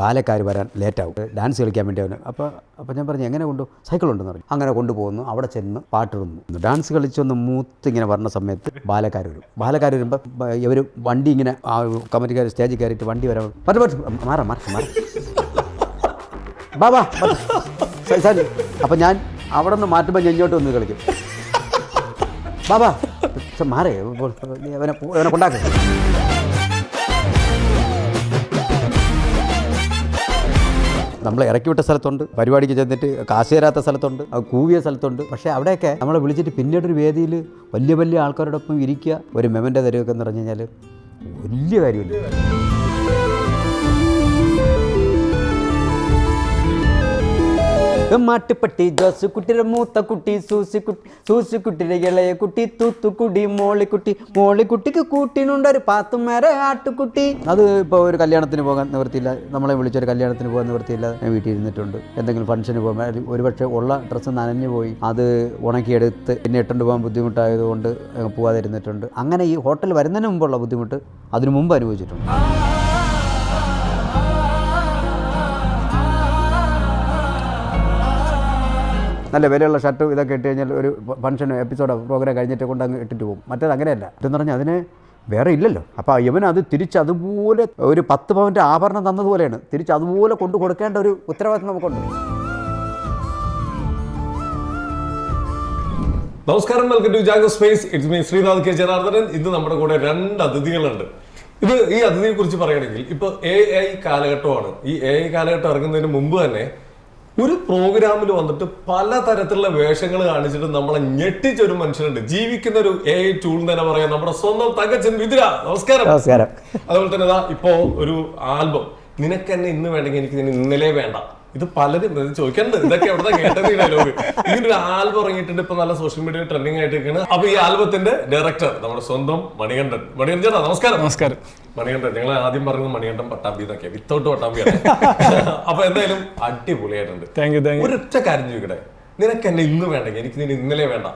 ബാലക്കാർ വരാൻ ലേറ്റാവും. ഡാൻസ് കളിക്കാൻ വേണ്ടി അവന്. അപ്പോൾ അപ്പോൾ ഞാൻ പറഞ്ഞു എങ്ങനെ കൊണ്ടു? സൈക്കിൾ ഉണ്ടെന്ന് പറഞ്ഞു. അങ്ങനെ കൊണ്ടുപോകുന്നു. അവിടെ ചെന്ന് പാട്ടിടുന്നു ഡാൻസ് കളിച്ചൊന്ന് മൂത്ത് ഇങ്ങനെ വരുന്ന സമയത്ത് ബാലക്കാർ വരും. ബാലക്കാർ വരുമ്പോൾ ഇവർ വണ്ടി ഇങ്ങനെ കമ്മിറ്റിക്കാർ സ്റ്റേജിൽ കയറിയിട്ട് വണ്ടി വരാൻ പറ്റും പറ്റും മാറാം മാറാം മാറാം ബാബാ സാരി അപ്പം ഞാൻ അവിടെ നിന്ന് മാറ്റുമ്പോൾ ഞാൻ ഇങ്ങോട്ട് വന്ന് കളിക്കും. ബാബാ മാറേ അവനെ അവനെ നമ്മൾ ഇറക്കി വിട്ട സ്ഥലത്തുണ്ട് പരിപാടിക്ക് ചെന്നിട്ട് കാശ് തരാത്ത സ്ഥലത്തുണ്ട് കൂവിയ സ്ഥലത്തുണ്ട്. പക്ഷേ അവിടെയൊക്കെ നമ്മളെ വിളിച്ചിട്ട് പിന്നീട് ഒരു വേദിയിൽ വലിയ വലിയ ആൾക്കാരോടൊപ്പം ഇരിക്കുക ഒരു മെമന്റെ തരുമൊക്കെ എന്ന് പറഞ്ഞു കഴിഞ്ഞാൽ വലിയ കാര്യമില്ല? മാട്ടുപട്ടി ജോസ് കുട്ടിയുടെ മൂത്ത കുട്ടി സൂസി കുട്ടി സൂസി കുട്ടിയുടെ ഇളയ കുട്ടി തൂത്തുക്കുടി മോളിക്കുട്ടി. മോളിക്കുട്ടിക്ക് കൂട്ടിനുണ്ട് ഒരു പാത്തുമേരെ ആട്ടുകുട്ടി. അത് ഇപ്പോൾ ഒരു കല്യാണത്തിന് പോകാൻ നിവൃത്തിയില്ല. നമ്മളെ വിളിച്ചൊരു കല്യാണത്തിന് പോകാൻ നിവൃത്തിയില്ല. ഞാൻ വീട്ടിൽ ഇരുന്നിട്ടുണ്ട് എന്തെങ്കിലും ഫംഗ്ഷന് പോകുമ്പോൾ ഒരുപക്ഷെ ഉള്ള ഡ്രസ്സ് നനഞ്ഞു പോയി. അത് ഉണക്കിയെടുത്ത് പിന്നെ ഇട്ടുകൊണ്ട് പോകാൻ ബുദ്ധിമുട്ടായതുകൊണ്ട് പോകാതിരുന്നിട്ടുണ്ട് അങ്ങനെ ഈ ഹോട്ടൽ വരുന്നതിന് മുമ്പുള്ള ബുദ്ധിമുട്ട് അതിനു മുമ്പ് അനുഭവിച്ചിട്ടുണ്ട്. നല്ല വിലയുള്ള ഷർട്ടും ഇതൊക്കെ ഇട്ട് കഴിഞ്ഞാൽ ഒരു ഫംഗ്ഷൻ എപ്പിസോഡോ പ്രോഗ്രാം കഴിഞ്ഞിട്ട് കൊണ്ട് അങ്ങ് ഇട്ടിട്ട് പോകും. മറ്റേത് അങ്ങനെയല്ല. എന്ന് പറഞ്ഞാൽ അതിന് വേറെ ഇല്ലല്ലോ. അപ്പോൾ ഇവൻ അത് തിരിച്ച് അതുപോലെ ഒരു പത്ത് പവന്റെ ആഭരണം തന്നതുപോലെയാണ്. തിരിച്ച് അതുപോലെ കൊണ്ടു കൊടുക്കേണ്ട ഒരു ഉത്തരവാദിത്വം നമുക്കുണ്ട്. നമസ്കാരം. Welcome to Jago space it's me Srinath K. Janardhanan. ഇന്ന് നമ്മുടെ കൂടെ രണ്ട് അതിഥികളുണ്ട്. ഇത് ഈ അതിഥിയെ കുറിച്ച് പറയുകയാണെങ്കിൽ ഇപ്പൊ എ ഐ കാലഘട്ടമാണ്. ഈ എ ഐ കാലഘട്ടം ഇറങ്ങുന്നതിന് മുമ്പ് തന്നെ ഒരു പ്രോഗ്രാമിൽ വന്നിട്ട് പല തരത്തിലുള്ള വേഷങ്ങൾ കാണിച്ചിട്ട് നമ്മളെ ഞെട്ടിച്ച ഒരു മനുഷ്യനുണ്ട്. ജീവിക്കുന്ന ഒരു എ ഐ ടൂൾ തന്നെ പറയാം. നമ്മുടെ സ്വന്തം തകച്ചൻ വിതുര. നമസ്കാരം. നമസ്കാരം. അതുപോലെ തന്നെ ഇപ്പോ ഒരു ആൽബം. നിനക്ക് തന്നെ ഇന്ന് വേണ്ടെങ്കിൽ എനിക്ക് ഇന്നലെ വേണ്ട. ഇത് പലരും ഇത് ചോദിക്കണ്ട് ഇതൊക്കെ എവിടെ കേട്ടത് ഡയലോഗ് ഇങ്ങനൊരു ഒരു ആൽബം ഇറങ്ങിയിട്ടുണ്ട് ഇപ്പൊ നല്ല സോഷ്യൽ മീഡിയ ട്രെൻഡിങ് ആയിട്ട് നിൽക്കുകയാണ് അപ്പൊ ഈ ആൽബത്തിന്റെ ഡയറക്ടർ നമ്മുടെ സ്വന്തം മണികണ്ഠൻ. മണികണ്ഠൻ ചേട്ടാ നമസ്കാരം. നമസ്കാരം. മണികണ്ഠൻ ഞങ്ങൾ ആദ്യം പറയുന്നത് മണികണ്ഠൻ പട്ടാമ്പി എന്നൊക്കെ വിത്തൗട്ട് പട്ടാമ്പിയാണ് അപ്പൊ എന്തായാലും അടിപൊളിയായിട്ടുണ്ട്. ഒരൊറ്റ കാര്യം ചോദിക്കട്ടെ? നിനക്ക് എന്നെ ഇന്ന് വേണ്ടെങ്കിൽ എനിക്ക് നിന്നെ ഇന്നലെ വേണ്ട.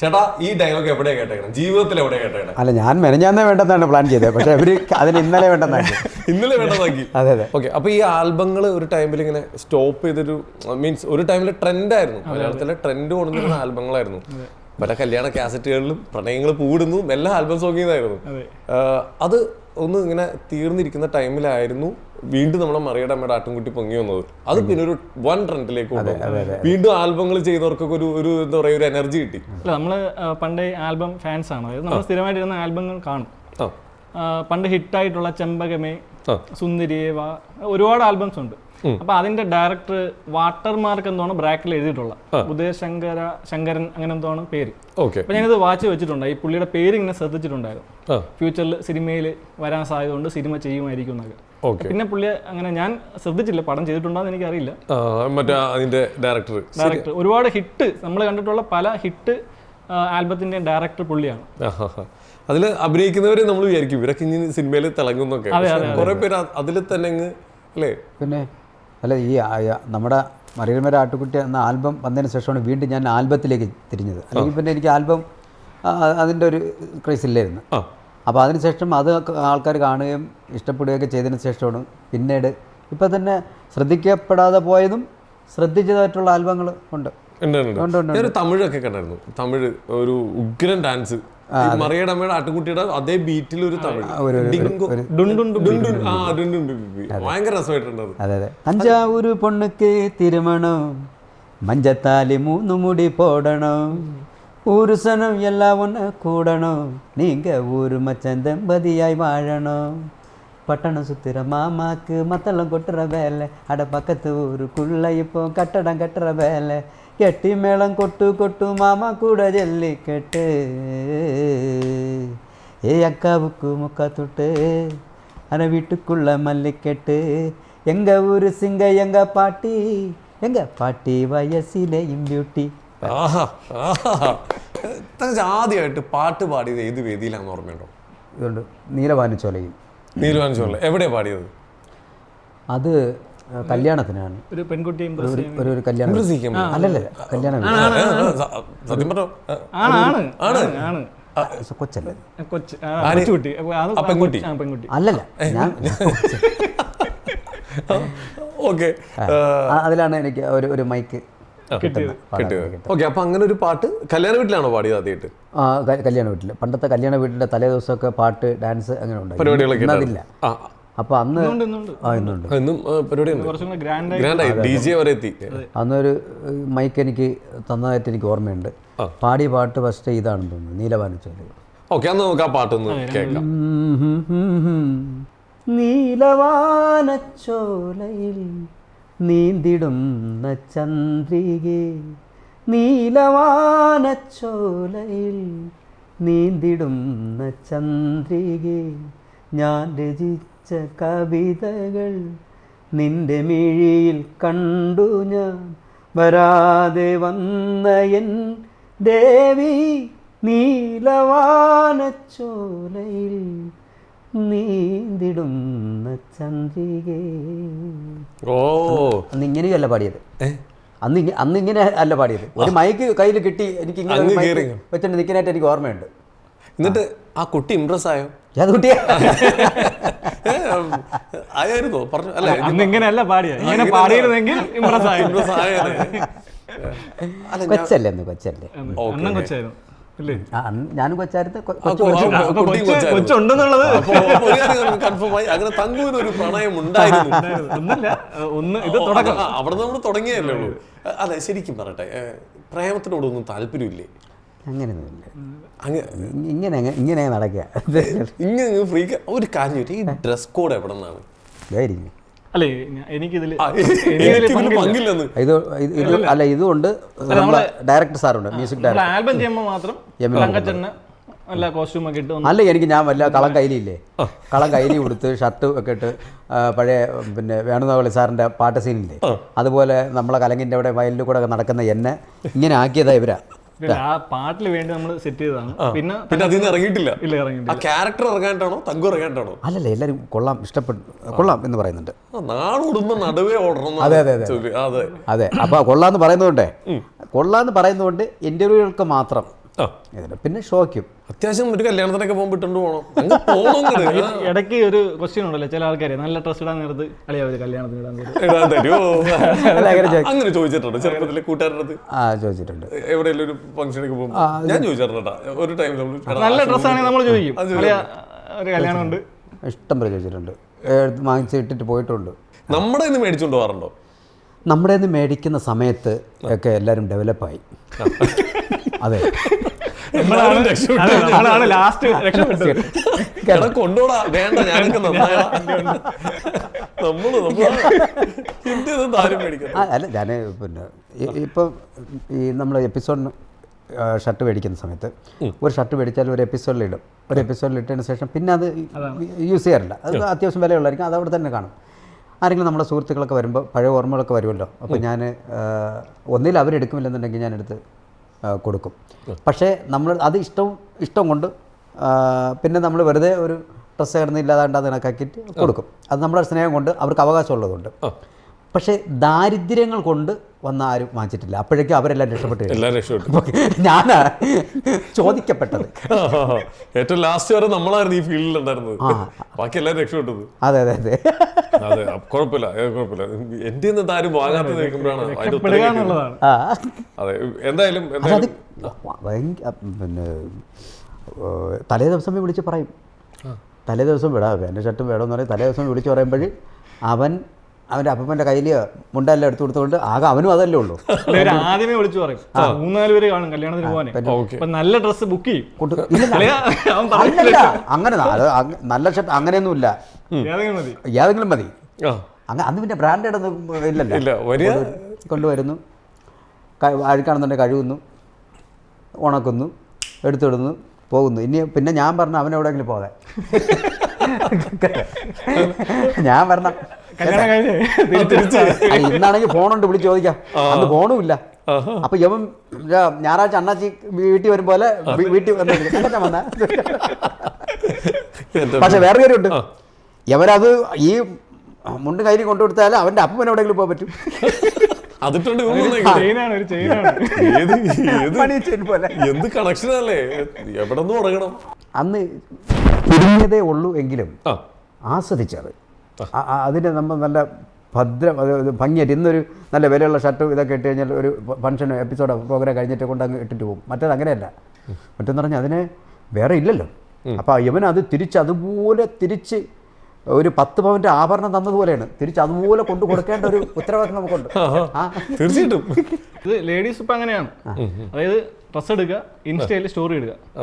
ചേട്ടാ ഈ ഡയലോഗ് എവിടെയാ കേട്ടേക്കണം? ജീവിതത്തിൽ എവിടെയാ കേട്ടേക്കണം? അല്ല ഞാൻ മെനഞ്ഞാന്നേ വേണ്ടെന്നാണ് പ്ലാൻ ചെയ്തത്. പക്ഷെ അവർ അതിന് ഇന്നലെ വേണ്ടെന്നാണ് ഇന്നലെ വേണ്ടതാക്കി അതെ അതെ. ഓക്കെ അപ്പൊ ഈ ആൽബങ്ങൾ ഒരു ടൈമിൽ ഇങ്ങനെ സ്റ്റോപ്പ് ചെയ്തൊരു മീൻസ് ഒരു ടൈമിൽ ട്രെൻഡ് ആയിരുന്നു. മലയാളത്തിലെ ട്രെൻഡ് കൊണ്ടുവരുന്ന ആൽബങ്ങളായിരുന്നു. പല കല്യാണ കാസറ്റുകളിലും പ്രണയങ്ങൾ പൂടുന്നു എല്ലാ ആൽബം സോങ്ങിയതായിരുന്നു അത് ഒന്ന് ഇങ്ങനെ തീർന്നിരിക്കുന്ന ടൈമിലായിരുന്നു വീണ്ടും നമ്മളെ മറിയുടെ അമ്മയുടെ ആട്ടുംകുട്ടി പൊങ്ങി വന്നത്. അത് പിന്നെ ഒരു വൺ ട്രെൻഡിലേക്ക് കൊണ്ടുവന്നു. വീണ്ടും ആൽബങ്ങൾ ചെയ്തവർക്കൊക്കെ ഒരു ഒരു എന്താ പറയുക ഒരു എനർജി കിട്ടി. അല്ല നമ്മൾ പണ്ട് ആൽബം ഫാൻസ് ആണ്. അതായത് നമ്മൾ സ്ഥിരമായിട്ട് ഇരുന്ന ആൽബങ്ങൾ കാണും. പണ്ട് ഹിറ്റായിട്ടുള്ള ചെമ്പകമേ സുന്ദരിയേവ ഒരുപാട് ആൽബംസ് ഉണ്ട്. അപ്പൊ അതിന്റെ ഡയറക്ടർ വാട്ടർ മാർക്ക് എന്തോണ് ബ്രാക്കിൽ എഴുതിയിട്ടുള്ളത് ഉദയശങ്കര ശങ്കരൻ അങ്ങനെ എന്തോണ് പേര്. ഓക്കെ അപ്പൊ ഞാനിത് വാച്ച് വെച്ചിട്ടുണ്ട് ഈ പുള്ളിയുടെ പേര് ഇങ്ങനെ ശ്രദ്ധിച്ചിട്ടുണ്ടായിരുന്നു. ഫ്യൂച്ചറിൽ സിനിമയിൽ വരാൻ സാധ്യത കൊണ്ട് സിനിമ ചെയ്യുമായിരിക്കും എന്നൊക്കെ. ഓക്കെ പിന്നെ പുള്ളി അങ്ങനെ ഞാൻ ശ്രദ്ധിച്ചില്ല. പടം ചെയ്തിട്ടുണ്ടോ എന്ന് എനിക്കറിയില്ല. മറ്റേ അതിന്റെ ഡയറക്ടർ ഡയറക്ടർ ഒരുപാട് ഹിറ്റ് നമ്മൾ കണ്ടിട്ടുള്ള പല ഹിറ്റ് ആൽബത്തിന്റെ ഡയറക്ടർ പുള്ളിയാണ്. അതിൽ അഭിനയിക്കുന്നവരെ നമ്മൾ വിചാരിക്കും ഇവരൊക്കെ ഇനി സിനിമയിൽ തിളങ്ങുന്നൊക്കെ കുറെ പേര് അതിൽ തന്നെ അങ്ങ് അല്ലേ? പിന്നെ അല്ല ഈ നമ്മുടെ മറിയമ്മര ആട്ടുകുട്ടി എന്ന ആൽബം വന്നതിന് ശേഷമാണ് വീണ്ടും ഞാൻ ആൽബത്തിലേക്ക് തിരിഞ്ഞത്. അല്ലെങ്കിൽ പിന്നെ എനിക്ക് ആൽബം അതിന്റെ ഒരു ക്രൈസ് ഇല്ലായിരുന്നു. അപ്പോൾ അതിനുശേഷം അത് ആൾക്കാർ കാണുകയും ഇഷ്ടപ്പെടുകയൊക്കെ ചെയ്തതിന് ശേഷമാണ് പിന്നീട് ഇപ്പം തന്നെ ശ്രദ്ധിക്കപ്പെടാതെ പോയതും ശ്രദ്ധിച്ചതായിട്ടുള്ള ആൽബങ്ങൾ ഉണ്ട്. ഉണ്ട്, ഉണ്ട്, തമിഴൊക്കെ കണ്ടായിരുന്നു. തമിഴ് ഒരു ഉഗ്രൻ ഡാൻസ് മറിയുടെ അമ്മയുടെ ആട്ടുകുട്ടിയുടെ അതേ ബീറ്റിൽ ഒരു തമിഴ് ഡിങ്കോ ഡുണ്ടുൻ ഡുണ്ടുൻ ആ ഡുണ്ടുൻ ബി, ബി, ബി. ഭയങ്കര രസമായിട്ടുണ്ട് അത് അതെ അതെ തഞ്ചാവൂര് പൊണ്ണുക്ക് തിരുമണം മഞ്ചത്താലി മൂന്ന് മുടി போடணும் ஊருசனம் எல்லாம் ஒன்று கூடணும் நீங்க ஊரு மச்சன் தம்பதியாய் வாழணும் பட்டணம் சுத்துற மாமாக்கு மத்தளம் கொட்டுற வேலை அட பக்கத்து ஊருக்குள்ள இப்போ கட்டடம் கட்டுற வேலை കെട്ടിമേളം കൊട്ടു കൊട്ടു മാമ കൂടെ ജെല്ലിക്കെട്ട്. ഏ അക്കാവുക്കു മുക്കത്തൊട്ട് അന വീട്ടുക്കുള്ള മല്ലിക്കെട്ട്. എങ്ക ഒരു സിംഗ എങ്ക പാട്ടി. എങ്ക പാട്ടി വയസ്സിലെ ബ്യൂട്ടി ആഹാ ആദ്യമായിട്ട് പാട്ട് പാടിയത് ഏത് വേദിയിലാണെന്ന് ഓർമ്മയുണ്ടോ? ഇതുണ്ട്. നീലവാനിച്ചോലയിൽ. നീലവാനിച്ചോല. എവിടെയാണ് പാടിയത്? അത് കല്യാണത്തിനാണ് ഒരു പെൺകുട്ടിയെ ഒരു കല്യാണം. അല്ലല്ല കല്യാണം സത്യം പറഞ്ഞോ ആണ് ആണ് ആണ്. കൊച്ചല്ലേ? കൊച്ച് പെൺകുട്ടി? പെൺകുട്ടി. അല്ലല്ല ഞാൻ ഓക്കെ. അതിലാണ് എനിക്ക് ഒരു ഒരു മൈക്ക് ഓക്കെ അപ്പൊ അങ്ങനെ ഒരു പാട്ട് കല്യാണ വീട്ടിലാണോ പാടിയത് ആദ്യമായിട്ട്? ആ കല്യാണ വീട്ടിൽ പണ്ടത്തെ കല്യാണ വീട്ടിന്റെ തലേ ദിവസമൊക്കെ പാട്ട് ഡാൻസ് അങ്ങനെ ഉണ്ടായിരുന്നു. അപ്പോൾ അന്ന്. ആ ഇന്നുണ്ട്. ഇന്നും പരിപാടി ഗ്രാൻഡായി ഡി ജെ വരെ എത്തി. അന്നൊരു മൈക്ക് എനിക്ക് തന്നതായിട്ട് എനിക്ക് ഓർമ്മയുണ്ട്. പാടി പാട്ട് ഫസ്റ്റ് ഇതാണെന്ന് തോന്നുന്നു നീലവാനിച്ചോൽ. ഓക്കെ അന്ന് നമുക്ക് ആ പാട്ടൊന്ന് കേൾക്കാം. നീലവാനച്ചോലയിൽ നീന്തിടുന്ന ചന്ദ്രികെ നീലവാനച്ചോലയിൽ നീന്തിടുന്ന ചന്ദ്രികെ ഞാൻ രചിച്ച കവിതകൾ നിന്റെ മിഴിയിൽ കണ്ടു ഞാൻ. വരാതെ വന്ന എൻ ദേവി നീലവാനച്ചോലയിൽ നീന്തിടുന്ന ചന്ദ്രികേ. ഓ. അന്ന് ഇങ്ങനെയല്ല പാടിയത്. അന്ന് അന്ന് ഇങ്ങനെ അല്ല പാടിയത്. ഒരു മൈക്ക് കയ്യിൽ കിട്ടി എനിക്ക് ഇങ്ങനെ. വെച്ചിട്ട് നിൽക്കാനായിട്ട് എനിക്ക് ഓർമ്മയുണ്ട്. എന്നിട്ട് ആ കുട്ടി ഇമ്പ്രസ് ആയോ? ആയായിരുന്നോ? പറഞ്ഞു അല്ല? അന്ന് ഇങ്ങനെയല്ല പാടിയ. ഇങ്ങനെ പാടിയിരുന്നെങ്കിൽ ഇമ്പ്രസ് ആയി. ആയത് കൊച്ചല്ലേ അന്ന് കൊച്ചല്ലേ. അണ്ണം കൊച്ചായിരുന്നു. ഞാനും കൊച്ചായിരുന്നു. കൊച്ചുണ്ടെന്നുള്ളത് കൺഫേം ആയി. അങ്ങനെ തങ്കുവിന് ഒരു പ്രണയം ഉണ്ടായിരുന്നു. ഒന്നല്ല ഒന്ന് ഇത് തുടക്കം. അവിടെ നമ്മൾ തുടങ്ങിയല്ലേ ഉള്ളൂ. അതെ ശരിക്കും പറയട്ടെ. പ്രേമത്തിനോടൊന്നും താല്പര്യമില്ലേ? അങ്ങനെയൊന്നുമില്ല. ഇങ്ങനെ ഇങ്ങനെ നടക്കുക. ഇങ്ങനെ ഫ്രീ ഒരു കാര്യം ഈ ഡ്രസ് കോഡ് എവിടെ നിന്നാണ്? ഇതായിരിക്കും അല്ലേ പങ്കില്ലെന്ന്. ഇത് അല്ല ഇതുകൊണ്ട് ഡയറക്ടർ സാറുണ്ട് മ്യൂസിക് ഡയറക്ടർ ആൽബം ചെയ്യുമ്പോൾ മാത്രം നല്ല കോസ്റ്റ്യൂം ഒക്കെ ഇട്ട് അല്ല എനിക്ക് ഞാൻ വല്ല കളം കൈലിയില്ലേ കളം കൈലി കൊടുത്ത് ഷർട്ട് ഒക്കെ ഇട്ട് പഴയ പിന്നെ വേണുനാവളി സാറിന്റെ പാട്ട് സീനില്ലേ അതുപോലെ നമ്മളെ കലങ്ങിന്റെ അവിടെ വയലിൽ കൂടെ നടക്കുന്ന എന്നെ ഇങ്ങനെ ആക്കിയതാ ഇവരാ. ആ പാട്ടിന് വേണ്ടി നമ്മൾ സെറ്റ് ചെയ്തതാണ്. പിന്നെ പിന്നെ അതിൽ നിന്ന് ഇറങ്ങിയിട്ടില്ല. ഇല്ല ആ ക്യാരക്ടർ ഇറങ്ങാനായിട്ടാണോ തങ്കു ഇറങ്ങാനായിട്ടാണോ അല്ലല്ല എല്ലാവരും കൊള്ളാം ഇഷ്ടപ്പെട്ടു കൊള്ളാം എന്ന് പറയുന്നുണ്ട്. നടുവേ ഓടണം അതെ, അതെ, അതെ. അതെ. അപ്പോൾ കൊള്ളാന്ന് പറയുന്നതുകൊണ്ടേ കൊള്ളാന്ന് പറയുന്നതുകൊണ്ട് ഇന്റർവ്യൂകൾക്ക് മാത്രം ഇതിന് പിന്നെ ഷോക്കും അത്യാവശ്യം ഒരു കല്യാണത്തിനൊക്കെ പോകുമ്പോൾ ഇട്ടുകൊണ്ട് പോകണം അങ്ങ് പോകണം ഇടയ്ക്ക് ഒരു ക്വസ്റ്റ്യൻ ഉണ്ടല്ലോ ചില ആൾക്കാർ നല്ല ഡ്രസ് ഇടാൻ നേരത്ത് കല്യാണത്തിന് ഇടാൻ നേരത്ത്. ഇടാൻ തരുമോ അങ്ങനെ ചോദിച്ചിട്ടുണ്ട്. ചെറുപ്പത്തിലെ കൂട്ടുകാരുടെ ആ ചോദിച്ചിട്ടുണ്ട്. എവിടെയെങ്കിലും ഒരു ഫംഗ്ഷനൊക്കെ പോകുമ്പോൾ ഞാൻ ചോദിച്ചിട്ടുണ്ട് ഒരു ടൈം നമ്മൾ നല്ല ഡ്രസ്സാണെങ്കിൽ നമ്മൾ ചോദിക്കും. ഒരു കല്യാണം ഉണ്ട് ഇഷ്ടം പോലെ ചോദിച്ചിട്ടുണ്ട്. വാങ്ങിച്ചിട്ടിട്ട് വാങ്ങിച്ച് ഇട്ടിട്ട് പോയിട്ടുണ്ട്. നമ്മുടെ ഇന്ന് മേടിച്ചുകൊണ്ട് പോകാറുണ്ടോ? നമ്മുടെ നിന്ന് മേടിക്കുന്ന സമയത്ത് ഒക്കെ എല്ലാവരും ഡെവലപ്പായി അതെ. നമ്മളാണ് അതെ, നമ്മളാണ് ലാസ്റ്റ് കൊണ്ടോടാ. വേണ്ട ഞാനൊക്കെ അല്ല ഞാൻ പിന്നെ ഇപ്പൊ ഈ നമ്മൾ എപ്പിസോഡിന് ഷർട്ട് മേടിക്കുന്ന സമയത്ത് ഒരു ഷർട്ട് മേടിച്ചാൽ ഒരു എപ്പിസോഡിൽ ഇടും. ഒരു എപ്പിസോഡിൽ ഇട്ടതിന് ശേഷം പിന്നെ അത് യൂസ് ചെയ്യാറില്ല. അത് അത്യാവശ്യം വിലയുള്ളതായിരിക്കും. അത് അവിടെ തന്നെ കാണും. ആരെങ്കിലും നമ്മുടെ സുഹൃത്തുക്കളൊക്കെ വരുമ്പോൾ പഴയ ഓർമ്മകളൊക്കെ വരുമല്ലോ. അപ്പോൾ ഞാൻ ഒന്നിൽ അവരെടുക്കുമില്ലെന്നുണ്ടെങ്കിൽ ഞാനെടുത്ത് കൊടുക്കും. പക്ഷേ നമ്മൾ അത് ഇഷ്ടം ഇഷ്ടം കൊണ്ട് പിന്നെ നമ്മൾ വെറുതെ ഒരു ഡ്രസ്സ് കിടന്ന് ഇല്ലാതാണ്ട് അത് കണക്കാക്കിയിട്ട് കൊടുക്കും. അത് നമ്മുടെ സ്നേഹം കൊണ്ട് അവർക്ക് അവകാശമുള്ളതുകൊണ്ട്. പക്ഷേ ദാരിദ്ര്യങ്ങൾ കൊണ്ട് വന്ന ആരും വാങ്ങിച്ചിട്ടില്ല. അപ്പോഴേക്കും അവരെല്ലാം രക്ഷപ്പെട്ടു. എല്ലാം രക്ഷപ്പെട്ടു. ഞാൻ ഞാനാ ചോദിക്കപ്പെട്ടത്. ഏറ്റവും ലാസ്റ്റ് വരെ നമ്മളായിരുന്നു ഈ ഫീൽഡിൽ ഉണ്ടായിരുന്നത്. ബാക്കി എല്ലാവരും രക്ഷപ്പെട്ടത്. അതെ അതെ അതെ. അതെ കുഴപ്പമില്ല കുഴപ്പമില്ല. എന്റെ നിന്ന് ആരും വാങ്ങാത്ത നിൽക്കുമ്പോഴാണ് അതെ. എന്തായാലും പിന്നെ തലേ ദിവസമേ വിളിച്ച് പറയും. തലേ ദിവസം വിടാം എന്റെ ഷർട്ടും വേണമെന്ന് പറയും. തലേ ദിവസം വിളിച്ച് പറയുമ്പോൾ അവൻ അവന്റെ അപ്പന്റെ കയ്യിൽ മുണ്ടെല്ലാം എടുത്തു കൊടുത്തുകൊണ്ട് ആകെ അവനും അതല്ലേ ഉള്ളൂ. ആദ്യമേ വിളിച്ചു പറയും മൂന്നാൽ പേര് കാണും കല്യാണത്തിന് നല്ല ഡ്രസ്സ് ബുക്ക് ചെയ്യും. ഇല്ല അങ്ങനെ നല്ല ഷർട്ട് അങ്ങനെയൊന്നുമില്ല ഏതെങ്കിലും മതി. ഏതെങ്കിലും മതി. അന്ന് പിന്നെ ബ്രാൻഡഡ് ഒന്നും ഇല്ലല്ലോ. ഇല്ല കൊണ്ടുവരുന്നു. അഴുക്കാണെന്നുണ്ടെങ്കിൽ കഴുകുന്നു ഉണക്കുന്നു എടുത്തിടുന്നു പോകുന്നു. ഇനി പിന്നെ ഞാൻ പറഞ്ഞു അവനെവിടെങ്കിലും പോകാൻ. ഞാൻ പറഞ്ഞ ഇന്നാണെങ്കിൽ ഫോണുണ്ട് വിളിച്ച് ചോദിക്കാം. അന്ന് ഫോണും ഇല്ല. അപ്പൊ യവൻ ഞായറാഴ്ച അണ്ണാച്ചി വീട്ടിൽ വരും പോലെ വീ- വീട്ടിൽ വന്ന് പക്ഷെ വേറെ കാര്യമുണ്ട് യവനത് ഈ മുണ്ട് കയ്യിൽ കൊണ്ടുകൊടുത്താൽ അവന്റെ അപ്പം എവിടെയെങ്കിലും പോകാൻ പറ്റും. അതിട്ടുണ്ട് എന്ത് എവിടെ നിന്ന് തുടങ്ങണം? അന്ന് ചുരുങ്ങിയതേ ഉള്ളൂ എങ്കിലും ആസ്വദിച്ചത് ആ- ആ- അതിന് നമ്മൾ നല്ല ഭദ്രം അത് ഭംഗിയായിട്ട് ഇന്നൊരു നല്ല വിലയുള്ള ഷർട്ടും ഇതൊക്കെ ഇട്ട് കഴിഞ്ഞാൽ ഒരു ഫംഗ്ഷനോ എപ്പിസോഡോ പ്രോഗ്രാം കഴിഞ്ഞിട്ട് കൊണ്ട് അങ്ങ് ഇട്ടിട്ട് പോകും. മറ്റേത് അങ്ങനെയല്ല. മറ്റെന്ന് പറഞ്ഞാൽ അതിന് വേറെ ഇല്ലല്ലോ. അപ്പോൾ അത് തിരിച്ച് അതുപോലെ തിരിച്ച് ഒരു പത്ത് പവന്റെ ആഭരണം തന്നതുപോലെയാണ്. തിരിച്ച് അതുപോലെ കൊണ്ടു കൊടുക്കേണ്ട ഒരു ഉത്തരവാദിത്വം നമുക്കുണ്ട്. തീർച്ചയായിട്ടും. ഇത് ലേഡീസ് ഇപ്പം അങ്ങനെയാണ്. അതായത് ഡ്രസ്സ് എടുക്കുക ഇൻസ്റ്റയിൽ സ്റ്റോറി ഇടുക.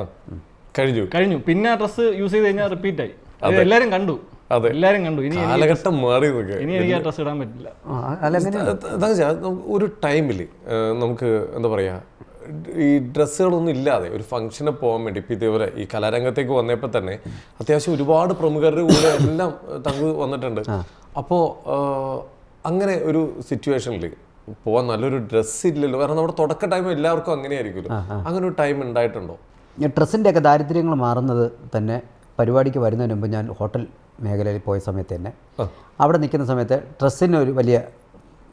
കഴിഞ്ഞു. കഴിഞ്ഞു. പിന്നെ ആ ഡ്രസ്സ് യൂസ് ചെയ്ത് കഴിഞ്ഞാൽ റിപ്പീറ്റ് ആയി. എല്ലാവരും കണ്ടു. അതെ. എല്ലാവരും കണ്ടു. ഇനി കാലഘട്ടം മാറി ഇനി എനിക്ക് ആ ഡ്രസ് ഇടാൻ പറ്റില്ല. അല്ല അങ്ങനെ ഒരു ടൈമിൽ നമുക്ക് എന്താ പറയാ ഈ ഡ്രസ്സുകളൊന്നും ഇല്ലാതെ ഒരു ഫംഗ്ഷന് പോകാൻ വേണ്ടി ഇപ്പം ഇതേപോലെ ഈ കലാരംഗത്തേക്ക് വന്നപ്പോൾ തന്നെ അത്യാവശ്യം ഒരുപാട് പ്രമുഖരുടെ കൂടെ എല്ലാം തങ്ക് വന്നിട്ടുണ്ട്. അപ്പോൾ അങ്ങനെ ഒരു സിറ്റുവേഷനിൽ പോകാൻ നല്ലൊരു ഡ്രസ്സ് ഇല്ലല്ലോ. കാരണം നമ്മുടെ തുടക്ക ടൈം എല്ലാവർക്കും അങ്ങനെയായിരിക്കുമല്ലോ. അങ്ങനെ ഒരു ടൈം ഉണ്ടായിട്ടുണ്ടോ? ഈ ഡ്രസ്സിന്റെ ഒക്കെ ദാരിദ്ര്യങ്ങൾ മാറുന്നത് തന്നെ പരിപാടിക്ക് വരുന്നതിന് മുമ്പ് ഞാൻ ഹോട്ടൽ മേഖലയിൽ പോയ സമയത്ത് തന്നെ. അവിടെ നിൽക്കുന്ന സമയത്ത് ഡ്രസ്സിന് ഒരു വലിയ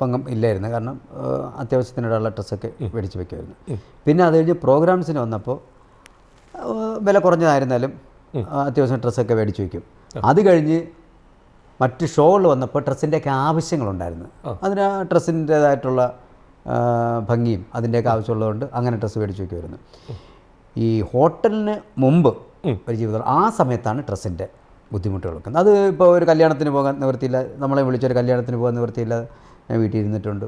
പങ്കം ഇല്ലായിരുന്നു. കാരണം ആ, അത്യാവശ്യത്തിനിടയുള്ള ഡ്രസ്സൊക്കെ മേടിച്ച് വെക്കുമായിരുന്നു. പിന്നെ അത് കഴിഞ്ഞ് പ്രോഗ്രാംസിന് വന്നപ്പോൾ വില കുറഞ്ഞതായിരുന്നാലും അത്യാവശ്യം ഡ്രസ്സൊക്കെ മേടിച്ച് വയ്ക്കും അത് കഴിഞ്ഞ് മറ്റ് ഷോകൾ വന്നപ്പോൾ ഡ്രസ്സിന്റെയൊക്കെ ആവശ്യങ്ങളുണ്ടായിരുന്നു. അതിന് ആ ഡ്രസ്സിന്റേതായിട്ടുള്ള ഭംഗിയും അതിന്റെയൊക്കെ ആവശ്യമുള്ളതുകൊണ്ട് അങ്ങനെ ഡ്രസ്സ് മേടിച്ച് വയ്ക്കുമായിരുന്നു ഈ ഹോട്ടലിന് മുമ്പ് ഒരു ജീവിതം ആ സമയത്താണ് ഡ്രസ്സിന്റെ ബുദ്ധിമുട്ടുകളൊക്കെ. അത് ഇപ്പോൾ ഒരു കല്യാണത്തിന് പോകാൻ നിവൃത്തിയില്ല. നമ്മളെ വിളിച്ചൊരു കല്യാണത്തിന് പോകാൻ നിവൃത്തിയില്ല. ഞാൻ വീട്ടിൽ ഇരുന്നിട്ടുണ്ട്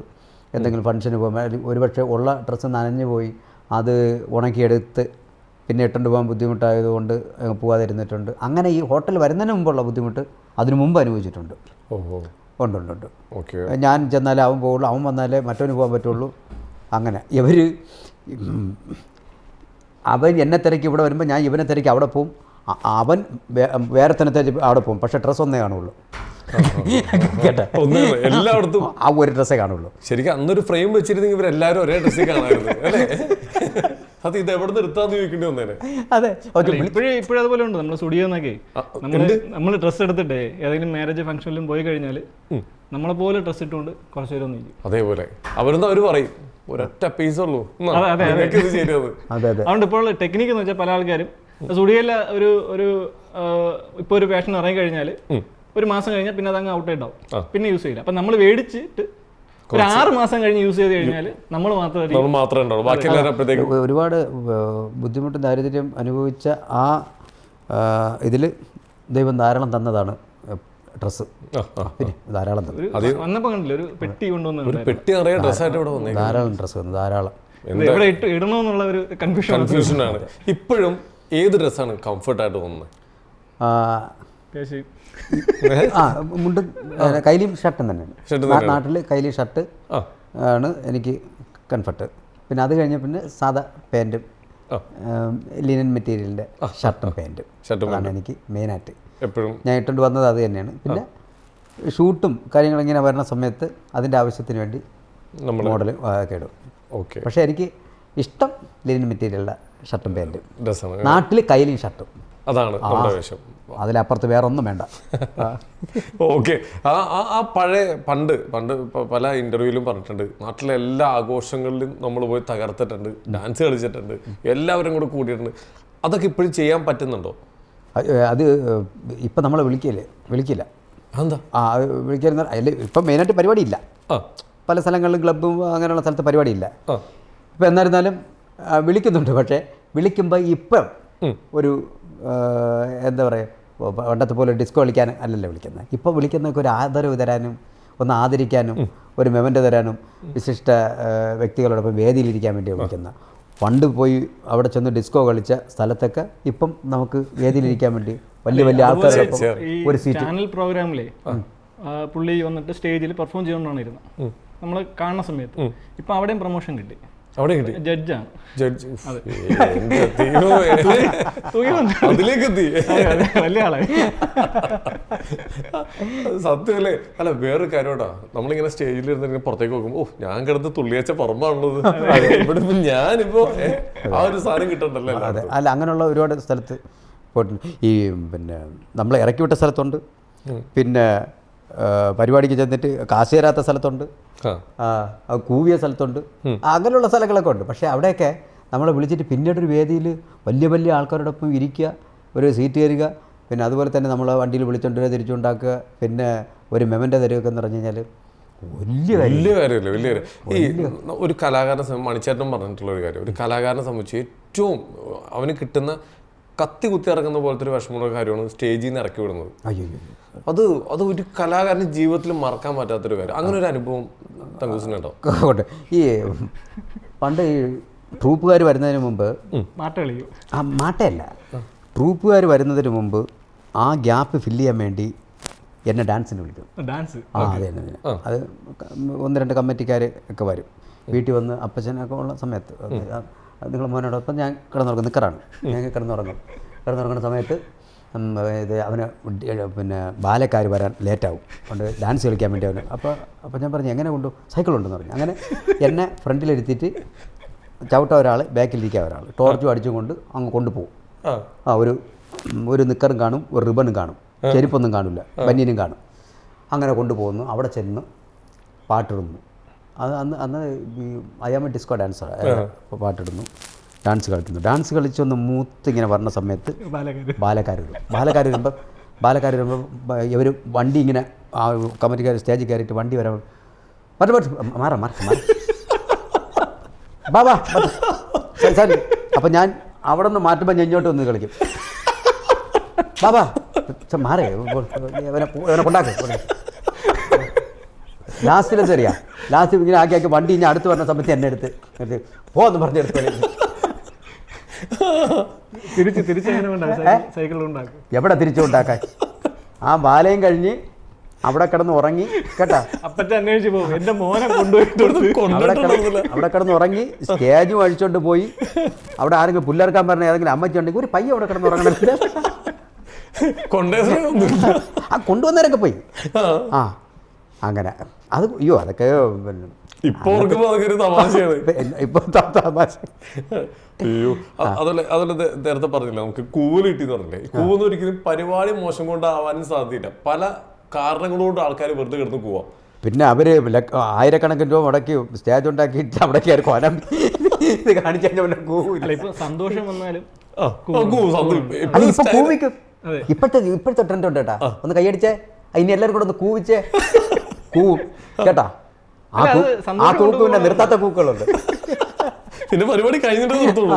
എന്തെങ്കിലും ഫംഗ്ഷന് പോകുമ്പോൾ ഒരുപക്ഷെ ഉള്ള ഡ്രസ്സ് നനഞ്ഞു പോയി. അത് ഉണക്കിയെടുത്ത് പിന്നെ ഇട്ടുകൊണ്ട് പോകാൻ ബുദ്ധിമുട്ടായതുകൊണ്ട് പോകാതിരുന്നിട്ടുണ്ട് പോകാതെ അങ്ങനെ ഈ ഹോട്ടൽ വരുന്നതിന് മുമ്പുള്ള ബുദ്ധിമുട്ട് അതിനു മുമ്പ് അനുഭവിച്ചിട്ടുണ്ട്. ഓഹോ. ഉണ്ട് ഉണ്ട് ഉണ്ട്. ഓക്കെ. ഞാൻ ചെന്നാലേ അവൻ പോകുള്ളൂ അവൻ വന്നാലേ മറ്റവന് പോകാൻ പറ്റുള്ളൂ. അങ്ങനെ. ഇവർ അവൻ എന്നെ തിരക്കി ഇവിടെ വരുമ്പോൾ ഞാൻ ഇവനെ തിരക്കി അവിടെ പോവും. അവൻ വേറെ തന്നെ തിരക്കി അവിടെ പോകും. പക്ഷേ ഡ്രസ്സ് ഒന്നേ കാണുള്ളൂ. കേട്ടോ? എല്ലായിടത്തും. ആ ഒരു ഡ്രസ്സേ കാണുള്ളൂ. ശരിക്കും അന്നൊരു ഫ്രെയിം വെച്ചിരുന്നെങ്കിൽ ഇവരെല്ലാവരും ഒരേ ഡ്രസ്സിൽ കാണാമായിരുന്നു അല്ലേ? അത് ഇത് എവിടെ നിർത്താന്ന് ചോദിക്കേണ്ടി വന്നേനെ. അതെ. ഇപ്പോഴേ ഇപ്പോഴും അതുപോലെ ഉണ്ട്? നമ്മൾ സ്റ്റുഡിയോ എന്നൊക്കെ നമ്മൾ നമ്മൾ ഡ്രസ്സ് എടുത്തിട്ട് ഏതെങ്കിലും മാരേജ് ഫംഗ്ഷനിലും പോയി കഴിഞ്ഞാൽ നമ്മളെ പോലെ ഡ്രസ്സ് ഇട്ടുകൊണ്ട് കുറച്ച് നേരം ഒന്ന് ഇരിക്കും അതേപോലെ. അവരെന്താ അവർ പറയും? ഒരൊറ്റ പീസ് ഉള്ളൂ. അതെ, അതെ, അതെ. ഇത് ശരിയത് അതെ അതെ. അതുകൊണ്ട് ഇപ്പോൾ ടെക്നിക്ക് എന്ന് വെച്ചാൽ പല ആൾക്കാരും സ്റ്റുഡിയോയിൽ ഒരു ഒരു ഇപ്പൊ ഒരു ഫാഷൻ ഇറങ്ങി കഴിഞ്ഞാൽ ഒരു മാസം കഴിഞ്ഞാൽ പിന്നെ അതങ്ങ് ഔട്ട് ആവും പിന്നെ യൂസ് ചെയ്യില്ല. അപ്പൊ നമ്മൾ മേടിച്ചിട്ട് ഒരു ആറ് മാസം കഴിഞ്ഞ് യൂസ് ചെയ്ത് കഴിഞ്ഞാൽ നമ്മൾ മാത്രമേ ഒരുപാട് ബുദ്ധിമുട്ടും ദാരിദ്ര്യം അനുഭവിച്ച ആ ഇതിൽ ദൈവം ധാരാളം തന്നതാണ്. പിന്നെ ധാരാളം തന്നു. ഒരു വന്നപ്പോൾ കണ്ടില്ല ഒരു പെട്ടി കൊണ്ടുവന്നു പെട്ടി നിറയെ ഡ്രസ്സായിട്ട് ഇവിടെ വന്നേ ധാരാളം ഡ്രസ്സ് ധാരാളം. എവിടെ ഇട്ട് ഇടണമെന്നുള്ള ഒരു കൺഫ്യൂഷൻ ആണ്. ഇപ്പോഴും ഏത് ഡ്രസ്സാണ് കംഫർട്ടായിട്ട് തോന്നുന്നത്? ആ, മുണ്ട് കൈലിയും ഷർട്ടും തന്നെയാണ് നാട്ടിൽ നാ- നാട്ടിൽ കൈലി ഷർട്ട് ആണ് എനിക്ക് കംഫർട്ട്. പിന്നെ അത് കഴിഞ്ഞ പിന്നെ സാധാ പാന്റും ലിനൻ മെറ്റീരിയലിന്റെ ഷർട്ടും പാന്റും ഷർട്ടും അതാണ് എനിക്ക് മെയിനായിട്ട്. എപ്പോഴും? ഞാൻ ഇട്ടുകൊണ്ട് വന്നത് അത് തന്നെയാണ്. പിന്നെ ഷൂട്ടും കാര്യങ്ങളിങ്ങനെ വരുന്ന സമയത്ത് അതിന്റെ ആവശ്യത്തിന് വേണ്ടി നമ്മൾ മോഡൽ കേടും ഓക്കെ. പക്ഷേ എനിക്ക് ഇഷ്ടം ലിനൻ മെറ്റീരിയലിന്റെ ഷർട്ടും പാന്റും. നാട്ടിൽ കയ്യിലും ഷർട്ടും. അതാണ് നമ്മുടെ വേഷം. അതിലപ്പുറത്ത് വേറെ ഒന്നും വേണ്ട. ഓക്കെ. ആ ആ- പഴയ പണ്ട് പണ്ട് പല ഇന്റർവ്യൂവിലും പറഞ്ഞിട്ടുണ്ട്. നാട്ടിലെ എല്ലാ ആഘോഷങ്ങളിലും നമ്മൾ പോയി തകർത്തിട്ടുണ്ട്. ഡാൻസ് കളിച്ചിട്ടുണ്ട്. എല്ലാവരും കൂടെ കൂടിയിട്ടുണ്ട്. അതൊക്കെ ഇപ്പോഴും ചെയ്യാൻ പറ്റുന്നുണ്ടോ? അത് ഇപ്പം നമ്മളെ വിളിക്കില്ലേ? വിളിക്കില്ല. എന്താ ആ അത് വിളിക്കുന്ന അതിൽ ഇപ്പം മെയിനായിട്ട് പരിപാടിയില്ല. പല സ്ഥലങ്ങളിലും ക്ലബ്ബും അങ്ങനെയുള്ള സ്ഥലത്ത് പരിപാടിയില്ല. ഇപ്പം എന്നിരുന്നാലും ആ, വിളിക്കുന്നുണ്ട്. പക്ഷേ വിളിക്കുമ്പോൾ ഇപ്പം ഒരു എന്താ പറയുക പണ്ടത്തെ പോലെ ഡിസ്കോ കളിക്കാൻ അല്ലല്ലോ വിളിക്കുന്നത് ഇപ്പോൾ വിളിക്കുന്നതൊക്കെ ഒരു ആദരവ് തരാനും ഒന്ന് ആദരിക്കാനും ഒരു മെമന്റ് തരാനും വിശിഷ്ട വ്യക്തികളോടൊപ്പം വേദിയിലിരിക്കാൻ വേണ്ടി വിളിക്കുന്ന. പണ്ട് പോയി അവിടെ ചെന്ന് ഡിസ്കോ കളിച്ച സ്ഥലത്തൊക്കെ ഇപ്പം നമുക്ക് വേദിയിലിരിക്കാൻ വേണ്ടി വലിയ വലിയ ആൾക്കാരോടൊപ്പം ഒരു സീറ്റ് ചാനൽ പ്രോഗ്രാമിലെ പുള്ളി വന്നിട്ട് സ്റ്റേജിൽ പെർഫോം ചെയ്തുകൊണ്ടാണ് ഇരുന്നത് നമ്മൾ കാണുന്ന സമയത്ത് ഇപ്പം അവിടെയും പ്രൊമോഷൻ കിട്ടി. അവിടെ കിട്ടി. ജഡ്ജാണ്. ജഡ്ജ് അതിലേക്ക് എത്തി വലിയ ആളായി സത്യമല്ലേ? അല്ല വേറൊരു കാര്യോട്ടാ നമ്മളിങ്ങനെ സ്റ്റേജിൽ ഇരുന്നിട്ട് പുറത്തേക്ക് നോക്കുമ്പോ ഓ ഞാൻ കിടന്ന് തുള്ളിയച്ച പറമ്പാണുള്ളത്. ഇവിടെ ഇപ്പൊ ഞാനിപ്പോ ആ ഒരു സാധനം കിട്ടണ്ടല്ലോ അതെ അല്ല അങ്ങനെയുള്ള ഒരുപാട് സ്ഥലത്ത് പോയിട്ടുണ്ട്. ഈ പിന്നെ നമ്മൾ ഇറക്കി വിട്ട സ്ഥലത്തുണ്ട്. പിന്നെ പരിപാടിക്ക് ചെന്നിട്ട് കാശ് തരാത്ത സ്ഥലത്തുണ്ട്. കൂവിയ സ്ഥലത്തുണ്ട്. അങ്ങനെയുള്ള സ്ഥലങ്ങളൊക്കെ ഉണ്ട്. പക്ഷേ അവിടെയൊക്കെ നമ്മളെ വിളിച്ചിട്ട് പിന്നീട് ഒരു വേദിയിൽ വലിയ വലിയ ആൾക്കാരോടൊപ്പം ഇരിക്കുക ഒരു സീറ്റ് കയറുക പിന്നെ അതുപോലെ തന്നെ നമ്മൾ വണ്ടിയിൽ വിളിച്ചോണ്ട് വരിക തിരിച്ചുണ്ടാക്കുക പിന്നെ ഒരു മെമന്റെ തരുക എന്ന് പറഞ്ഞു കഴിഞ്ഞാൽ വലിയ വലിയ കാര്യമല്ലേ വലിയ കാര്യം. ഈ ഒരു കലാകാരനെ മണിച്ചേട്ടൻ പറഞ്ഞിട്ടുള്ള ഒരു കാര്യം. ഒരു കലാകാരനെ സംബന്ധിച്ച് ഏറ്റവും അവന് കിട്ടുന്ന കത്തി കുത്തി ഇറങ്ങുന്ന പോലത്തെ ഒരു വിഷമമുള്ള കാര്യമാണ് സ്റ്റേജിൽ നിന്ന് ഇറക്കി വിടുന്നത്. അയ്യോ അത് അത് ഒരു കലാകാരന് ജീവിതത്തിൽ മറക്കാൻ പറ്റാത്തൊരു കാര്യം. അങ്ങനെ ഒരു അനുഭവം തങ്കൂസിനുണ്ടോ കോട്ടെ ഈ പണ്ട് ഈ ട്രൂപ്പുകാർ വരുന്നതിന് മുമ്പ് ആ മാട്ടയല്ല ട്രൂപ്പുകാർ വരുന്നതിന് മുമ്പ് ആ ഗ്യാപ്പ് ഫില്ല് ചെയ്യാൻ വേണ്ടി എന്നെ ഡാൻസിന് വിളിക്കും. ഡാൻസ്. ആ അതെ അതെ ഒന്ന് രണ്ട് കമ്മിറ്റിക്കാർ ഒക്കെ വരും. വീട്ടിൽ വന്ന് അപ്പച്ചനൊക്കെ ഉള്ള സമയത്ത് നിങ്ങൾ മോനോടൊപ്പം ഞാൻ കിടന്നുറങ്ങും. നിക്കറാണ്. ഞാൻ കിടന്നുറങ്ങും. കിടന്നുറങ്ങുന്ന സമയത്ത് ഇത് അവന് പിന്നെ ബാലക്കാർ വരാൻ ലേറ്റാവും. അതുകൊണ്ട് ഡാൻസ് കളിക്കാൻ വേണ്ടി അവന്. അപ്പോൾ അപ്പോൾ ഞാൻ പറഞ്ഞു എങ്ങനെ കൊണ്ടു? സൈക്കിൾ ഉണ്ടെന്ന് പറഞ്ഞു. അങ്ങനെ എന്നെ ഫ്രണ്ടിലിരുത്തിയിട്ട് ചവിട്ട ഒരാൾ ബാക്കിലിരിക്കുക ഒരാൾ ടോർച്ചും അടിച്ചും കൊണ്ട് അങ്ങ് കൊണ്ടുപോകും. ആ. ഒരു ഒരു നിക്കറും കാണും ഒരു റിബണും കാണും. ചെരുപ്പൊന്നും കാണില്ല. ബനിയനും കാണും. അങ്ങനെ കൊണ്ടുപോകുന്നു. അവിടെ ചെന്ന് പാട്ടിടുന്നു. അത് അന്ന് അന്ന് I am a disco dancer പാട്ടിടുന്നു. Dance കളിക്കുന്നു. ഡാൻസ് കളിച്ചൊന്ന് മൂത്ത് ഇങ്ങനെ വരണ സമയത്ത് ബാലക്കാർ വരും. ബാലക്കാർ വരുമ്പോൾ ബാലക്കാർ വരുമ്പോൾ ഇവർ വണ്ടി ഇങ്ങനെ ആ കമ്മിറ്റിക്കാർ സ്റ്റേജിൽ കയറിയിട്ട് വണ്ടി വരാൻ മറ്റു മറ്റു മാറാം മാറാം മാറാം. ബാബാ സാരി അപ്പം ഞാൻ അവിടെ നിന്ന് മാറ്റുമ്പോൾ ഞാൻ ഇങ്ങോട്ട് വന്ന് കളിക്കും. ബാബാ മാറേ. ഇവനെ കൊണ്ടാക്ക്. ലാസ്റ്റിൽ എന്തറിയാ ലാസ്റ്റ് ഇങ്ങനെ ആക്കി ആക്കി വണ്ടി ഇനി അടുത്ത് വരുന്ന സമയത്ത് എന്നെ എടുത്ത് എടുത്ത് പോ എന്ന് പറഞ്ഞെടുത്ത് തിരിച്ച് തിരിച്ച് സൈക്കിൾ ഉണ്ടാക്കും. എവിടെ തിരിച്ചു ഉണ്ടാക്കാൻ ആ ബാലയും കഴിഞ്ഞ് അവിടെ കിടന്ന് ഉറങ്ങി കേട്ടാ? അന്വേഷിച്ച് പോകും. എന്റെ മോനെ കൊണ്ടുപോയിട്ട് അവിടെ കിടന്ന് അവിടെ കിടന്ന് ഉറങ്ങി സ്റ്റേജും അഴിച്ചോണ്ട് പോയി. അവിടെ ആരെങ്കിലും പുല്ലർക്കാൻ പറഞ്ഞ ഏതെങ്കിലും അമ്മച്ചി ഉണ്ടെങ്കിൽ ഒരു പയ്യ അവിടെ കിടന്ന് ഉറങ്ങണ. കൊണ്ടേ ആ കൊണ്ടുവന്നവരൊക്കെ പോയി. ആ അങ്ങനെ. അത് അയ്യോ അതൊക്കെ പിന്നെ ഇപ്പൊ ഓർക്കുമ്പോ അതൊക്കെ ഒരു തമാശയാണ്. ഇപ്പൊ തമാശ. അയ്യോ. അതല്ല അതല്ല നേരത്തെ പറഞ്ഞില്ല നമുക്ക് കൂവൽ കിട്ടി പറഞ്ഞില്ലേ? കൂവെന്ന് ഒരിക്കലും പരിപാടി മോശം കൊണ്ടാവാനും സാധ്യതയില്ല. പല കാരണങ്ങളോട് ആൾക്കാർ വെറുതെ കിടന്ന് പോവാം പിന്നെ അവർ ലക്ക- ആയിരക്കണക്കിന് രൂപ മുടക്കി സ്റ്റേജ് ഉണ്ടാക്കിയിട്ട് അവിടെ കയറി കൊലം ഇത് കാണിച്ചു കഴിഞ്ഞാൽ കൂവില്ല. ഇപ്പൊ സന്തോഷം വന്നാലും ഇപ്പൊ കൂവിക്കും അതെ. ഇപ്പോഴത്തെ ഇപ്പോഴത്തെ ട്രെൻഡ് ഉണ്ട് കേട്ടാ. ഒന്ന് കൈയടിച്ചേ. അതിന് എല്ലാവരും കൂടെ ഒന്ന് കൂവിച്ചേ. കൂവും. കേട്ടാ? ആ കൂക്ക് പിന്നെ നിർത്താത്ത പൂക്കളുണ്ട്. പിന്നെ പരിപാടി കഴിഞ്ഞിട്ട് നിർത്തുള്ളൂ.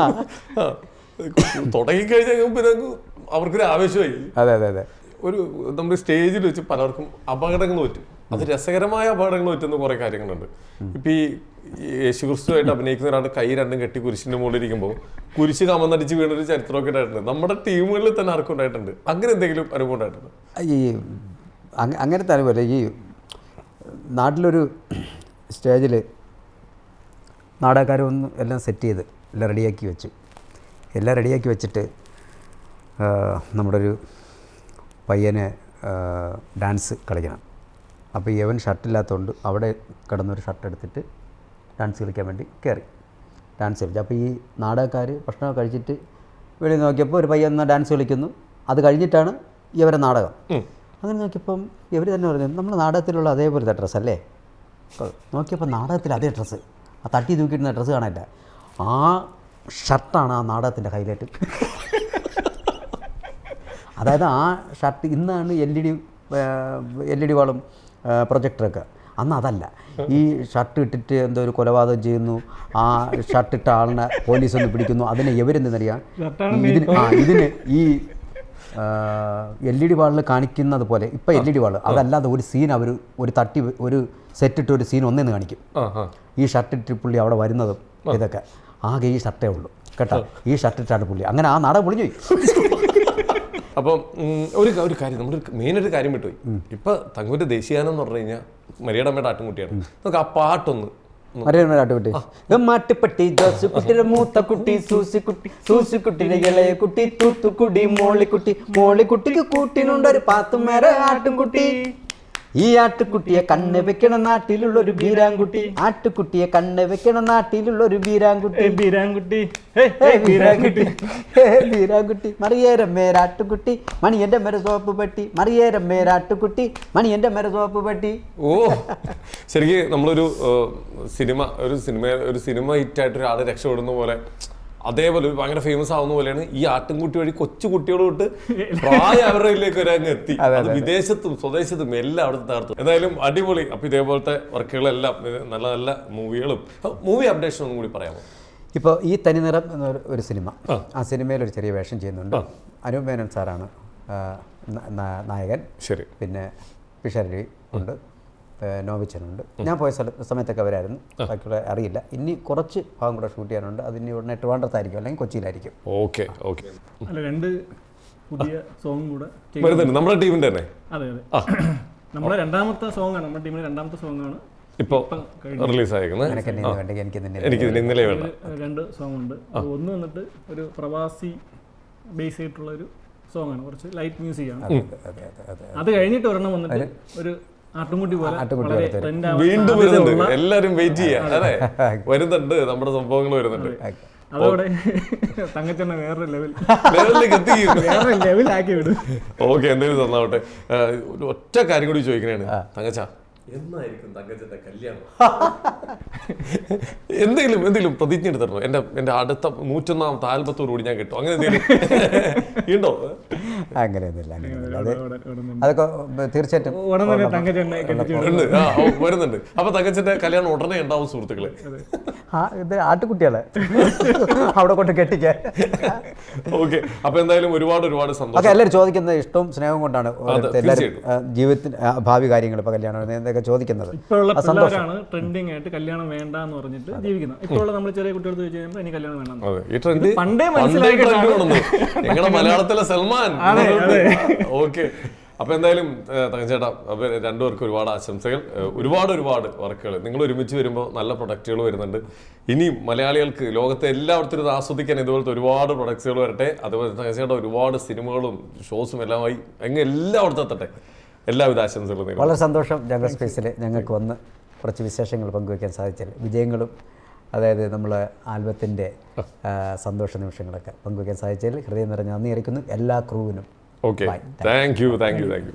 തുടങ്ങി കഴിഞ്ഞാൽ പിന്നെ അവർക്കൊരു ആവേശമായി. അതെ അതെ അതെ. ഒരു നമ്മുടെ സ്റ്റേജിൽ വെച്ച് പലർക്കും അപകടങ്ങൾ പറ്റും. അത് രസകരമായ അപകടങ്ങൾ പറ്റുന്ന കുറെ കാര്യങ്ങളുണ്ട്. ഇപ്പൊ ഈ യേശു ക്രിസ്തുവായിട്ട് അഭിനയിക്കുന്ന ഒരാളുടെ കൈ രണ്ടും കെട്ടി കുരിശിന്റെ മുകളിൽ ഇരിക്കുമ്പോൾ കുരിശ് കമന്നടിച്ച് വീണൊരു ചരിത്രമൊക്കെ ഉണ്ടായിട്ടുണ്ട്. നമ്മുടെ ടീമുകളിൽ തന്നെ ആർക്കും ഉണ്ടായിട്ടുണ്ട്. അങ്ങനെ എന്തെങ്കിലും അനുഭവം ഉണ്ടായിട്ടുണ്ട്? ഈ അങ്ങ- അങ്ങനത്തെ അനുഭവം ഈ നാട്ടിലൊരു സ്റ്റേജിൽ നാടകക്കാരൊന്നും എല്ലാം സെറ്റ് ചെയ്ത് എല്ലാം റെഡിയാക്കി വെച്ചു. എല്ലാം റെഡിയാക്കി വെച്ചിട്ട് നമ്മുടെ ഒരു പയ്യനെ ഡാൻസ് കളിക്കണം. അപ്പോൾ ഇവൻ ഷർട്ടില്ലാത്തതുകൊണ്ട് അവിടെ കിടന്നൊരു ഷർട്ട് എടുത്തിട്ട് ഡാൻസ് കളിക്കാൻ വേണ്ടി കയറി. ഡാൻസ് കളിച്ചു. അപ്പോൾ ഈ നാടകക്കാർ ഭക്ഷണം കഴിച്ചിട്ട് വെളിയിൽ നോക്കിയപ്പോൾ ഒരു പയ്യൻ ഡാൻസ് കളിക്കുന്നു. അത് കഴിഞ്ഞിട്ടാണ് ഇവരെ നാടകം. അങ്ങനെ നോക്കിയപ്പം ഇവർ തന്നെ പറഞ്ഞു നമ്മൾ നാടകത്തിലുള്ള അതേപോലത്തെ ഡ്രസ്സല്ലേ? നോക്കിയപ്പോൾ നാടകത്തിൽ അതേ ഡ്രസ്സ് ആ തട്ടി തൂക്കിയിടുന്ന ഡ്രസ്സ് കാണാനില്ല ആ ഷർട്ടാണ് ആ നാടകത്തിന്റെ ഹൈലൈറ്റ് അതായത് ആ ഷർട്ട് ഇന്നാണ് L E D L E D വാളും പ്രൊജക്ടറൊക്കെ അന്ന് അതല്ല. ഈ ഷർട്ട് ഇട്ടിട്ട് എന്തോ ഒരു കൊലപാതകം ചെയ്യുന്നു. ആ ഷർട്ട് ഇട്ട ആളിനെ പോലീസ് ഒന്ന് പിടിക്കുന്നു. അതിനെ എവരെന്തെന്നറിയാം? ഇതിന് ആ ഇതിന് ഈ എൽ ഇ ഡി വാളിൽ കാണിക്കുന്നത് പോലെ ഇപ്പം എൽ ഇ ഡി വാൾ. അതല്ലാതെ ഒരു സീൻ അവർ ഒരു തട്ടി ഒരു സെറ്റിട്ട് ഒരു സീൻ ഒന്നേന്ന് കാണിക്കും. ഈ ഷർട്ട് ഇട്ട് പുള്ളി അവിടെ വരുന്നതും ഇതൊക്കെ. ആകെ ഈ ഷർട്ടേ ഉള്ളൂ. കേട്ടോ? ഈ ഷർട്ട് ഇട്ടാണ് പുള്ളി. അങ്ങനെ ആ നാടകം പൊളിഞ്ഞു അപ്പം ഒരു ഒരു കാര്യം നമ്മൾ മെയിൻ ഒരു കാര്യം വിട്ടുപോയി. ഇപ്പൊ തങ്ങൂര് ദേശീയാനം എന്ന് പറഞ്ഞു കഴിഞ്ഞാൽ മരിയടമ്മയുടെ ആട്ടുംകുട്ടിയാണ് നമുക്ക് ആ പാട്ടൊന്ന് ആട്ടുകുട്ടി മാട്ടുപ്പെട്ടി ജോസുകുട്ടിയുടെ മൂത്ത കുട്ടി ഇളയ കുട്ടി തൂത്തുക്കുടി മോളിക്കുട്ടി. മോളിക്കുട്ടിക്ക് കൂട്ടിനുണ്ടൊരു പാത്തുമേരെ ആട്ടുകുട്ടി ഈ ആട്ടുകുട്ടിയെ കണ്ണ് വെക്കണ നാട്ടിലുള്ള ഒരു ബീരാൻകുട്ടി ആട്ടുകുട്ടിയെ കണ്ണ് വെക്കണ നാട്ടിലുള്ള ഒരു ബീരാൻകുട്ടി ബീരാൻകുട്ടി ബീരാങ്കുട്ടി. വീരാൻകുട്ടി ഹേ, വീരാൻകുട്ടി മറിയേരം മേരാട്ടുകുട്ടി മണി എന്റെ മേര സോപ്പ് പെട്ടി. മറിയേരം മേരാട്ടുകുട്ടി മണി എന്റെ മേര സോപ്പ് പെട്ടി. ഓ ശരിക്കും നമ്മളൊരു സിനിമ ഒരു സിനിമ ഒരു സിനിമ ഹിറ്റായിട്ട് ആദ്യം രക്ഷപ്പെടുന്ന പോലെ അതേപോലെ ഭയങ്കര ഫേമസ് ആവുന്ന പോലെയാണ് ഈ ആട്ടിൻകുട്ടി വഴി കൊച്ചു കുട്ടികൾ തൊട്ട് പ്രായ അവരിലേക്ക് വരെ അങ്ങ് എത്തി. അത് വിദേശത്തും സ്വദേശത്തും എല്ലാം അവിടെ തകർത്തു. എന്തായാലും അടിപൊളി. അപ്പൊ ഇതേപോലത്തെ വർക്കുകളെല്ലാം നല്ല നല്ല മൂവികളും. മൂവി അപ്ഡേഷൻ ഒന്നും കൂടി പറയാമോ? ഇപ്പോൾ ഈ തനിനിറം എന്നൊരു ഒരു സിനിമ. ആ. സിനിമയിൽ ഒരു ചെറിയ വേഷം ചെയ്യുന്നുണ്ട്. അനൂപ് മേനോൻ സാറാണ് നായകൻ. ശരി. പിന്നെ പിഷാരടി ഉണ്ട്. നോവിച്ചനുണ്ട്. ഞാൻ പോയ സ്ഥല സമയത്തൊക്കെ അവരായിരുന്നു. ബാക്കിയുള്ള അറിയില്ല. ഇനി കുറച്ച് ഭാഗം കൂടെ ഷൂട്ട് ചെയ്യാനുണ്ട്. അതിന് ഉടനെ ട്രിവാൻഡ്രത്തായിരിക്കും. അല്ലെങ്കിൽ കൊച്ചിയിലായിരിക്കും. Okay okay. അല്ല രണ്ട് പുതിയ സോങ് കൂടെ നമ്മുടെ ടീമിന്റെ തന്നെ. അതെ അതെ. നമ്മുടെ രണ്ടാമത്തെ സോങ് ആണ് നമ്മുടെ ടീമിന്റെ രണ്ടാമത്തെ സോങ് ആണ് ഇപ്പോൾ റിലീസ് ആയിരിക്കുന്നത് എനിക്ക് ഇന്നലെ വേണ്ട. രണ്ട് സോങ് ഉണ്ട് അത് ഒന്ന് വന്നിട്ട് ഒരു പ്രവാസി ബേസ് ചെയ്തിട്ടുള്ള ഒരു സോങ് ആണ് കുറച്ച് ലൈറ്റ് മ്യൂസിക് ആണ്. അതെ അതെ അതെ അത് കഴിഞ്ഞിട്ട് ഒരെണ്ണം വന്നിട്ട് ഒരു വീണ്ടും വരുന്നുണ്ട്. എല്ലാരും വെയിറ്റ് ചെയ്യാം. അതെ. വരുന്നുണ്ട്. നമ്മുടെ സംഭവങ്ങൾ വരുന്നുണ്ട്. അതോടെ തങ്കച്ചെണ്ണ വേറെ ലെവൽ ലെവലിലേക്ക് എത്തിക്കും. വേറെ ലെവലാക്കി വിടും. ഓക്കെ എന്തെങ്കിലും തന്നാവട്ടെ. ഒറ്റ കാര്യം കൂടി ചോദിക്കണേ തങ്കച്ച എന്നായിരിക്കും തങ്കച്ചന്റെ കല്യാണം? എന്തെങ്കിലും എന്തെങ്കിലും പ്രതിജ്ഞ എടുത്തിരുന്നു എന്റെ എന്റെ അടുത്ത നൂറ്റൊന്നാമത്തെ ആൽബത്തോടു കൂടി ഞാൻ കിട്ടും. അങ്ങനെ എന്തെങ്കിലും ഉണ്ടോ? അങ്ങനെയൊന്നുമില്ല അങ്ങനെയൊന്നുമില്ല. അത് അതൊക്കെ തീർച്ചയായിട്ടും വരുന്നുണ്ട്. അപ്പൊ തങ്കച്ചന്റെ കല്യാണം ഉടനെ ഉണ്ടാവും സുഹൃത്തുക്കളെ. ഇത് ആട്ടുകുട്ടികളെ. അവിടെ കൊണ്ട് കെട്ടിക്കാൻ. ഓക്കെ. അപ്പൊ എന്തായാലും ഒരുപാട് ഒരുപാട് സന്തോഷം. ഒക്കെ എല്ലാവരും ചോദിക്കുന്നത് ഇഷ്ടവും സ്നേഹവും കൊണ്ടാണ് എല്ലാവരും ആ, ജീവിതത്തിൽ ഭാവി കാര്യങ്ങൾ ഇപ്പൊ കല്യാണം എന്നൊക്കെ ചോദിക്കുന്നത്. ട്രെൻഡിങ് ആയിട്ട് കല്യാണം വേണ്ട എന്ന് പറഞ്ഞിട്ട് ജീവിക്കുന്നത്. ഇപ്പോഴുള്ള നമ്മൾ ചെറിയ ചോദിച്ചു എനിക്ക് കല്യാണം വേണം അതെ. ഈ ട്രെൻഡ് പണ്ടേ മലയാളത്തിലെ സൽമാൻ. ഓക്കെ. അപ്പൊ എന്തായാലും തങ്ങച്ചേട്ടാ തങ്കച്ചേട്ടാ അപ്പൊ രണ്ടുപേർക്കും ഒരുപാട് ആശംസകൾ. ഒരുപാട് ഒരുപാട് വർക്കുകൾ. നിങ്ങൾ ഒരുമിച്ച് വരുമ്പോൾ നല്ല പ്രൊഡക്റ്റുകൾ വരുന്നുണ്ട്. ഇനി മലയാളികൾക്ക് ലോകത്തെ എല്ലായിടത്തും ഇത് ആസ്വദിക്കാൻ ഇതുപോലത്തെ ഒരുപാട് പ്രൊഡക്ട്സുകൾ വരട്ടെ. അതുപോലെ തങ്കച്ചേട്ടാ ഒരുപാട് സിനിമകളും ഷോസും എല്ലാമായി എങ്ങനെ എല്ലായിടത്തും എത്തട്ടെ. എല്ലാവിധ ആശംസകളും നേരുന്നു. വളരെ സന്തോഷം ജംഗൽ സ്പേസിൽ ഞങ്ങൾക്ക് വന്ന് കുറച്ച് വിശേഷങ്ങൾ പങ്കുവയ്ക്കാൻ സാധിച്ചാൽ വിജയങ്ങളും അതായത് നമ്മൾ ആൽബത്തിന്റെ സന്തോഷ നിമിഷങ്ങളൊക്കെ പങ്കുവയ്ക്കാൻ സാധിച്ചതിൽ ഹൃദയം നിറഞ്ഞ നന്ദി അറിയിക്കുന്നു. എല്ലാ ക്രൂവിനും okay thank you thank you thank you